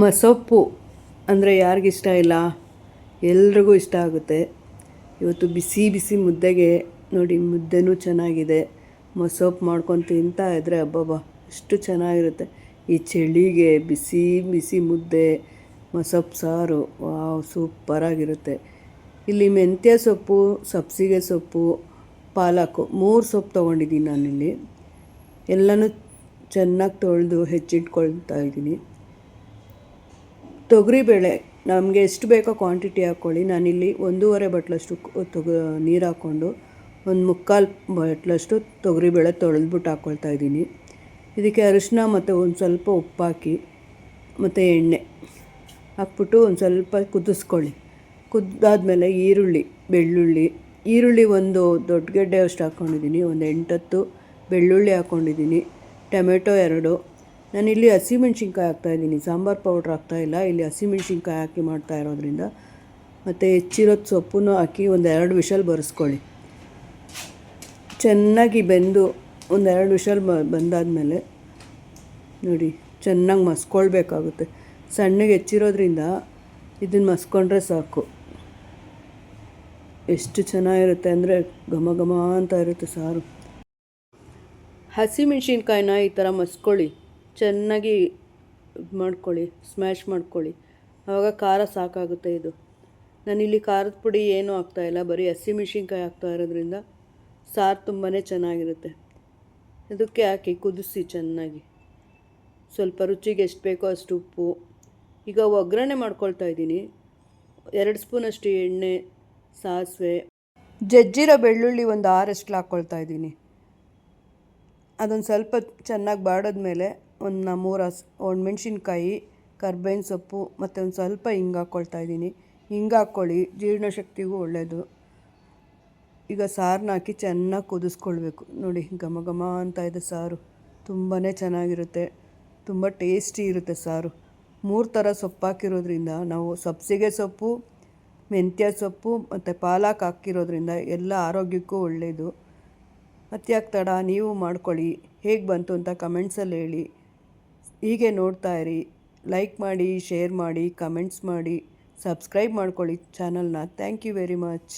ಮಸೊಪ್ಪು ಅಂದರೆ ಯಾರಿಗಿಷ್ಟ ಇಲ್ಲ? ಎಲ್ರಿಗೂ ಇಷ್ಟ ಆಗುತ್ತೆ. ಇವತ್ತು ಬಿಸಿ ಬಿಸಿ ಮುದ್ದೆಗೆ ನೋಡಿ ಮುದ್ದೆನೂ ಚೆನ್ನಾಗಿದೆ. ಮಸೊಪ್ಪು ಮಾಡ್ಕೊಂಡು ತಿಂತಾ ಇದ್ದರೆ ಅಬ್ಬಬ್ಬ, ಎಷ್ಟು ಚೆನ್ನಾಗಿರುತ್ತೆ. ಈ ಚಳಿಗೆ ಬಿಸಿ ಬಿಸಿ ಮುದ್ದೆ ಮಸೊಪ್ಪು ಸಾರು, ವಾವ್ ಸೂಪರಾಗಿರುತ್ತೆ ಇಲ್ಲಿ ಮೆಂತ್ಯ ಸೊಪ್ಪು, ಸಬ್ಸಿಗೆ ಸೊಪ್ಪು, ಪಾಲಕು, ಮೂರು ಸೊಪ್ಪು ತೊಗೊಂಡಿದ್ದೀನಿ ನಾನಿಲ್ಲಿ. ಎಲ್ಲನೂ ಚೆನ್ನಾಗಿ ತೊಳೆದು ಹೆಚ್ಚಿಟ್ಕೊಳ್ತಾ ಇದ್ದೀನಿ. ತೊಗರಿಬೇಳೆ ನಮಗೆ ಎಷ್ಟು ಬೇಕೋ ಕ್ವಾಂಟಿಟಿ ಹಾಕ್ಕೊಳ್ಳಿ. ನಾನಿಲ್ಲಿ ಒಂದೂವರೆ ಬಟ್ಲಷ್ಟು ತೊಗ, ನೀರು ಹಾಕ್ಕೊಂಡು ಒಂದು ಮುಕ್ಕಾಲು ಬಟ್ಲಷ್ಟು ತೊಗರಿಬೇಳೆ ತೊಳೆದ್ಬಿಟ್ಟು ಹಾಕ್ಕೊಳ್ತಾ ಇದ್ದೀನಿ. ಇದಕ್ಕೆ ಅರಿಶಿನ ಮತ್ತು ಒಂದು ಸ್ವಲ್ಪ ಉಪ್ಪು ಹಾಕಿ ಮತ್ತು ಎಣ್ಣೆ ಹಾಕ್ಬಿಟ್ಟು ಒಂದು ಸ್ವಲ್ಪ ಕುದಿಸ್ಕೊಳ್ಳಿ. ಕುದ್ದಾದಮೇಲೆ ಈರುಳ್ಳಿ, ಬೆಳ್ಳುಳ್ಳಿ, ಈರುಳ್ಳಿ ಒಂದು ದೊಡ್ಡ ಗೆಡ್ಡೆ ಅಷ್ಟು ಹಾಕ್ಕೊಂಡಿದ್ದೀನಿ. ಒಂದು ಎಂಟತ್ತು ಬೆಳ್ಳುಳ್ಳಿ ಹಾಕ್ಕೊಂಡಿದ್ದೀನಿ. ಟೊಮೆಟೊ ಎರಡು ನಾನಿಲ್ಲಿ ಹಸಿಮೆಣ್ಸಿನ್ಕಾಯಿ ಹಾಕ್ತಾಯಿದ್ದೀನಿ ಸಾಂಬಾರು ಪೌಡ್ರ್ ಹಾಕ್ತಾಯಿಲ್ಲ ಇಲ್ಲಿ. ಹಸಿಮೆಣ್ಸಿನ್ಕಾಯಿ ಹಾಕಿ ಮಾಡ್ತಾ ಇರೋದ್ರಿಂದ. ಮತ್ತು ಹೆಚ್ಚಿರೋದು ಸೊಪ್ಪನ್ನು ಹಾಕಿ ಒಂದು ಎರಡು ವಿಷಲ್ ಬರೆಸ್ಕೊಳ್ಳಿ. ಚೆನ್ನಾಗಿ ಬೆಂದು ಒಂದೆರಡು ವಿಷಲ್ ಬಂದಾದಮೇಲೆ ನೋಡಿ, ಚೆನ್ನಾಗಿ ಮಸ್ಕೊಳ್ಬೇಕಾಗುತ್ತೆ. ಸಣ್ಣಗೆ ಹೆಚ್ಚಿರೋದ್ರಿಂದ ಇದನ್ನು ಮಸ್ಕೊಂಡ್ರೆ ಸಾಕು. ಎಷ್ಟು ಚೆನ್ನಾಗಿರುತ್ತೆ ಅಂದರೆ ಘಮ ಘಮ ಅಂತ ಇರುತ್ತೆ ಸಾರು. ಹಸಿಮೆಣ್ಸಿನ್ಕಾಯಿನ ಈ ಥರ ಮಸ್ಕೊಳ್ಳಿ. ಚೆನ್ನಾಗಿ ಮಾಡ್ಕೊಳ್ಳಿ ಸ್ಮ್ಯಾಶ್ ಮಾಡ್ಕೊಳ್ಳಿ. ಆವಾಗ ಖಾರ ಸಾಕಾಗುತ್ತೆ ಇದು. ನಾನಿಲ್ಲಿ ಖಾರದ ಪುಡಿ ಏನೂ ಹಾಕ್ತಾಯಿಲ್ಲ ಬರೀ ಹಸಿಮೆಣ್ಸಿನ್ಕಾಯಿ ಹಾಕ್ತಾ ಇರೋದ್ರಿಂದ ಸಾರು ತುಂಬಾ ಚೆನ್ನಾಗಿರುತ್ತೆ. ಇದಕ್ಕೆ ಹಾಕಿ ಕುದಿಸಿ ಚೆನ್ನಾಗಿ. ಸ್ವಲ್ಪ ರುಚಿಗೆ ಎಷ್ಟು ಬೇಕೋ ಅಷ್ಟು ಉಪ್ಪು. ಈಗ ಒಗ್ಗರಣೆ ಮಾಡ್ಕೊಳ್ತಾ ಇದ್ದೀನಿ. ಎರಡು ಸ್ಪೂನಷ್ಟು ಎಣ್ಣೆ, ಸಾಸಿವೆ. ಜಜ್ಜಿರೋ ಬೆಳ್ಳುಳ್ಳಿ ಒಂದು ಆರಷ್ಟು ಹಾಕ್ಕೊಳ್ತಾ ಇದ್ದೀನಿ. ಅದೊಂದು ಸ್ವಲ್ಪ ಚೆನ್ನಾಗಿ ಬಾಡಿದ್ಮೇಲೆ ಒಂದು ಮೂರು ಹಸ್ ಮೆಣಸಿನ್ಕಾಯಿ, ಕರ್ಬೇವಿನ ಸೊಪ್ಪು ಮತ್ತು ಒಂದು ಸ್ವಲ್ಪ ಹಿಂಗೆ ಹಾಕ್ಕೊಳ್ತಾ ಇದ್ದೀನಿ. ಹಿಂಗೆ ಹಾಕ್ಕೊಳ್ಳಿ, ಜೀರ್ಣಶಕ್ತಿಗೂ ಒಳ್ಳೆಯದು ಈಗ ಸಾರನ್ನ ಹಾಕಿ ಚೆನ್ನಾಗಿ ಕುದಿಸ್ಕೊಳ್ಬೇಕು. ನೋಡಿ, ಘಮ ಘಮ ಅಂತ ಇದೆ ಸಾರು. ತುಂಬಾ ಚೆನ್ನಾಗಿರುತ್ತೆ. ತುಂಬ ಟೇಸ್ಟಿ ಇರುತ್ತೆ ಸಾರು. ಮೂರು ಥರ ಸೊಪ್ಪು ಹಾಕಿರೋದ್ರಿಂದ ನಾವು ಸಬ್ಸಿಗೆ ಸೊಪ್ಪು, ಮೆಂತ್ಯ ಸೊಪ್ಪು ಮತ್ತು ಪಾಲಕ್ ಹಾಕಿರೋದ್ರಿಂದ ಎಲ್ಲ ಆರೋಗ್ಯಕ್ಕೂ ಒಳ್ಳೆಯದು ಮತ್ತ್ಯಾಕೆ ತಡ, ನೀವು ಮಾಡ್ಕೊಳ್ಳಿ. ಹೇಗೆ ಬಂತು ಅಂತ ಕಮೆಂಟ್ಸಲ್ಲಿ ಹೇಳಿ. ಹೀಗೆ ನೋಡ್ತಾ ಇರಿ ಲೈಕ್ ಮಾಡಿ ಶೇರ್ ಮಾಡಿ ಕಮೆಂಟ್ಸ್ ಮಾಡಿ ಸಬ್ಸ್ಕ್ರೈಬ್ ಮಾಡ್ಕೊಳ್ಳಿ ಚಾನಲ್ನ ಥ್ಯಾಂಕ್ ಯು ವೆರಿ ಮಚ್